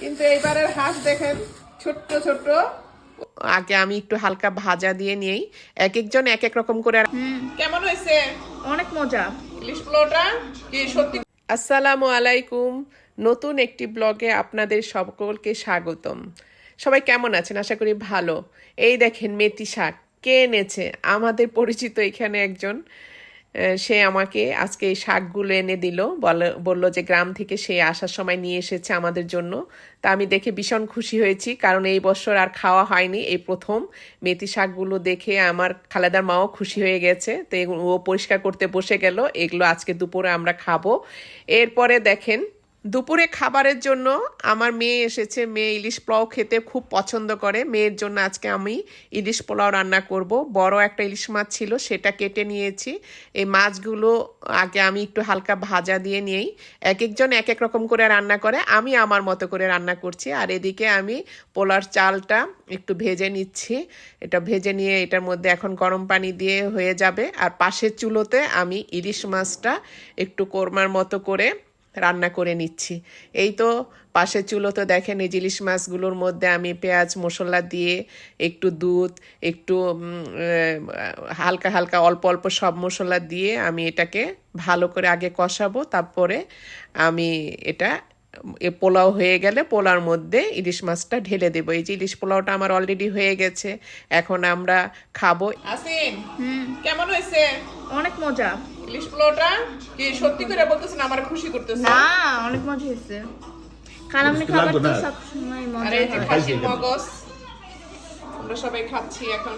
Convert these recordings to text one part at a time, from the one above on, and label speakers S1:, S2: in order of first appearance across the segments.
S1: কিন্তু এইবারের হাঁস দেখেন ছোট্ট ছোট্ট। আগে আমি একটু হালকা ভাজা দিয়ে নিয়েই এক একজন এক এক রকম করে কেমন হয়েছে?
S2: অনেক মজা।
S1: ইলিশ পোলাওটা কি সত্যি আসসালামু আলাইকুম। নতুন একটি ব্লগে আপনাদের সকলকে স্বাগতম। সবাই কেমন আছেন? আশা করি ভালো। এই দেখেন মেথি শাক। কে এনেছে? আমাদের পরিচিত এখানে একজন। সে আমাকে আজকে এই শাকগুলো এনে দিল। বলল যে গ্রাম থেকে সে আসার সময় নিয়ে এসেছে আমাদের জন্য। তা আমি দেখে ভীষণ খুশি হয়েছি, কারণ এই বছর আর খাওয়া হয়নি। এই প্রথম মেথি শাকগুলো দেখে আমার খালেদার মাও খুশি হয়ে গেছে। তো ও পরিষ্কার করতে বসে গেল। এগুলো আজকে দুপুরে আমরা খাব। এরপরে দেখেন দুপুরে খাবারের জন্য আমার মেয়ে এসেছে। মেয়ে ইলিশ পোলাও খেতে খুব পছন্দ করে। মেয়ের জন্য আজকে আমি ইলিশ পোলাও রান্না করব। বড় একটা ইলিশ মাছ ছিল, সেটা কেটে নিয়েছি। এই মাছগুলো আগে আমি একটু হালকা ভাজা দিয়ে নিয়েই এক একজন এক এক রকম করে রান্না করে। আমি আমার মতো করে রান্না করছি। আর এদিকে আমি পোলার চালটা একটু ভেজে নিচ্ছি। এটা ভেজে নিয়ে এটার মধ্যে এখন গরম পানি দিয়ে হয়ে যাবে। আর পাশের চুলোতে আমি ইলিশ মাছটা একটু কোরমার মতো করে রান্না করে নিচ্ছি। এই তো পাশের চুলোতে দেখেন এই ইলিশ মাছগুলোর মধ্যে আমি পেঁয়াজ মশলা দিয়ে একটু দুধ একটু হালকা হালকা অল্প অল্প সব মশলা দিয়ে আমি এটাকে ভালো করে আগে কষাবো। তারপরে আমি এটা এ পোলাও হয়ে গেলে পোলাওর মধ্যে ইলিশ মাছটা ঢেলে দেবো। এই যে ইলিশ পোলাওটা আমার অলরেডি হয়ে গেছে এখন আমরা খাব। আসিন কেমন হয়েছে?
S2: অনেক মজা।
S1: ইলিশ পোলাওটা কি সত্যি করে বলতেছেন আমার খুশি করতেছে।
S2: না অনেক মজা হয়েছে। কালামনি খাবার তো
S3: না?
S2: সবসময়
S1: আর
S2: মজা
S1: যে খাসির মগজ আমরা সবাই খাচ্ছি এখন।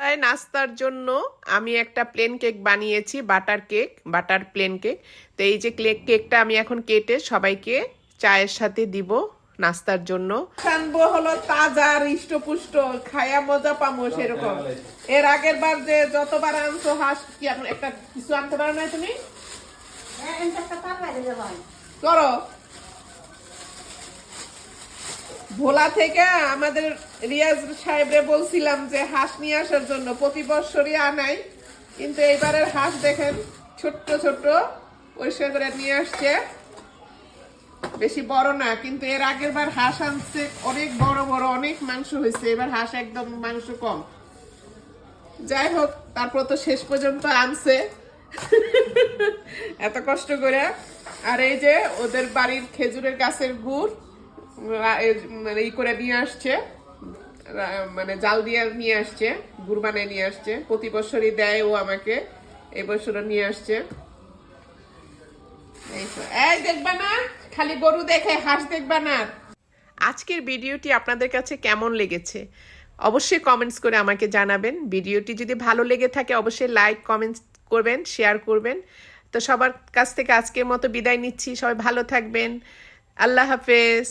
S1: তাই নাস্তার জন্য আমি একটা প্লেন কেক বানিয়েছি butter cake butter plain cake তো এই যে কেক কেকটা আমি এখন কেটে সবাইকে চায়ের সাথে দিব। নাস্তার জন্য। খানবো হলো তাজা হৃষ্টপুষ্ট খায়া মজা পামো সেরকম। এর আগের বার যে যতবার আনছো হাঁস কি এখন একটা কিছু আনতে পারো না তুমি? করো। ভোলা থেকে আমাদের রিয়াজ সাহেবরে বলছিলাম যে হাঁস নিয়ে আসার জন্য প্রতি বছরই আনাই। কিন্তু এইবারের হাঁস দেখেন ছোট্ট ছোট্ট পরিষ্কার করে নিয়ে আসছে। বেশি বড় না, কিন্তু এর আগের বার হাঁস আনছে, অনেক বড় বড়, অনেক মাংস হয়েছে। এবার হাঁস একদম মাংস কম। যাই হোক, তারপর তো শেষ পর্যন্ত আনছে। এত কষ্ট করে। আর এই যে ওদের বাড়ির খেজুরের গাছের গুড় মানে ই করে নিয়ে আসছে। মানে জাল দিয়ে নিয়ে আসছে, গুড় বানিয়ে নিয়ে আসছে। প্রতি বছরই দেয় ও আমাকে, এই বছরও নিয়ে আসছে। এই দেখবা না? খালি গরু দেখে হাঁস দেখবা না। আজকের ভিডিওটি আপনাদের কাছে কেমন লেগেছে? অবশ্যই কমেন্টস করে আমাকে জানাবেন। ভিডিওটি যদি ভালো লেগে থাকে, অবশ্যই লাইক কমেন্টস করবেন শেয়ার করবেন। তো সবার কাছ থেকে আজকের মতো বিদায় নিচ্ছি। সবাই ভালো থাকবেন। আল্লাহ হাফেজ।